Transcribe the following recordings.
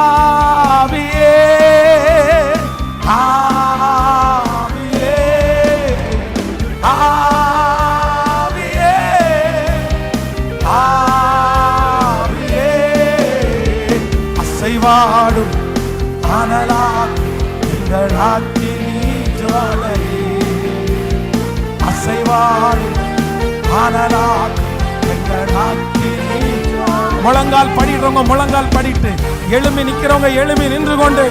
ஆவியே ஆவியே ஆவியே ஆவியே. அசைவாடும் ஆனலா எங்கள் ஆத்தினி ஜுவாலையே அசைவாடும் ஆனலா முழங்கால் படிடுறவங்க முழங்கால் படிட்டு எழும்பி நிற்கிறவங்க எழும்பி நின்று கொண்டு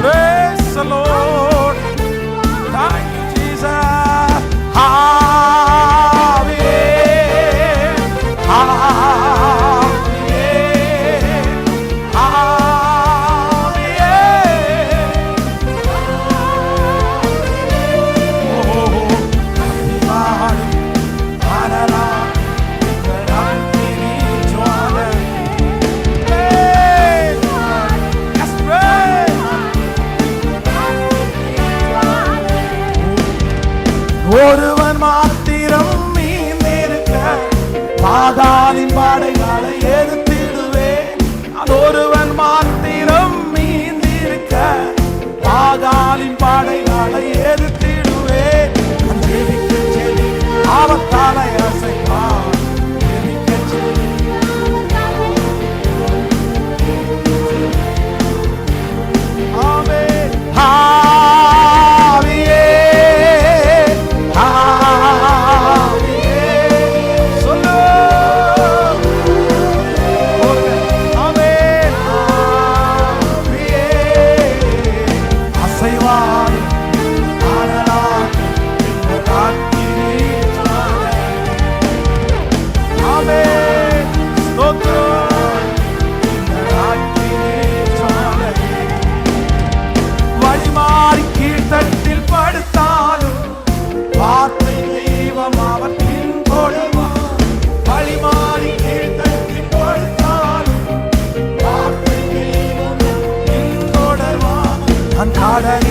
Praise the Lord. ஒருவன் மாத்திரம் மீந்திருக்க பாதாளின் பாடைகளை எடுத்திடுவேன். ஒருவன் மாத்திரம் மீந்திருக்க பாதாளின் பாடைகளை எடுத்து Lord, and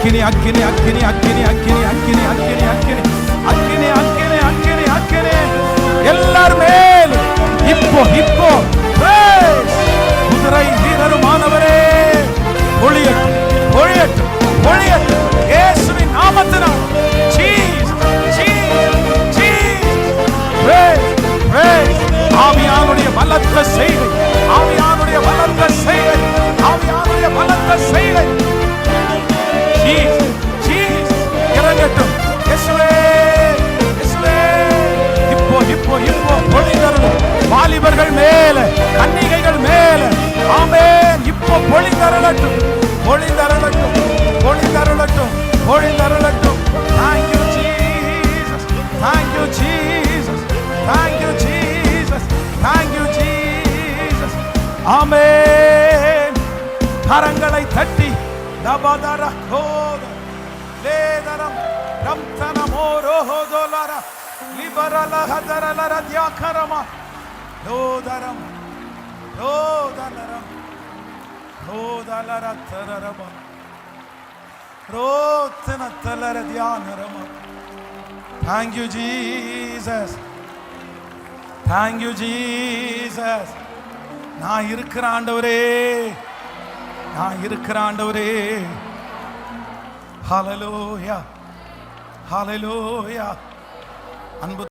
اكني اكني اكني اكني اكني ஆமென் கரங்களை தட்டி நபதர கோத லேதரம் ரம்தனமோரோ ஹோதோலர லிபரல ஹதரலர தியாகரமா லோதரம் லோதனரம் லோதலர தரரப ரோத்தன தலர தியானரம Thank you, Jesus. Thank you, Jesus. நான் இருக்கிற ஆண்டவரே நான் இருக்கிற ஆண்டவரே. ஹலலோயா ஹலலோயா அன்பு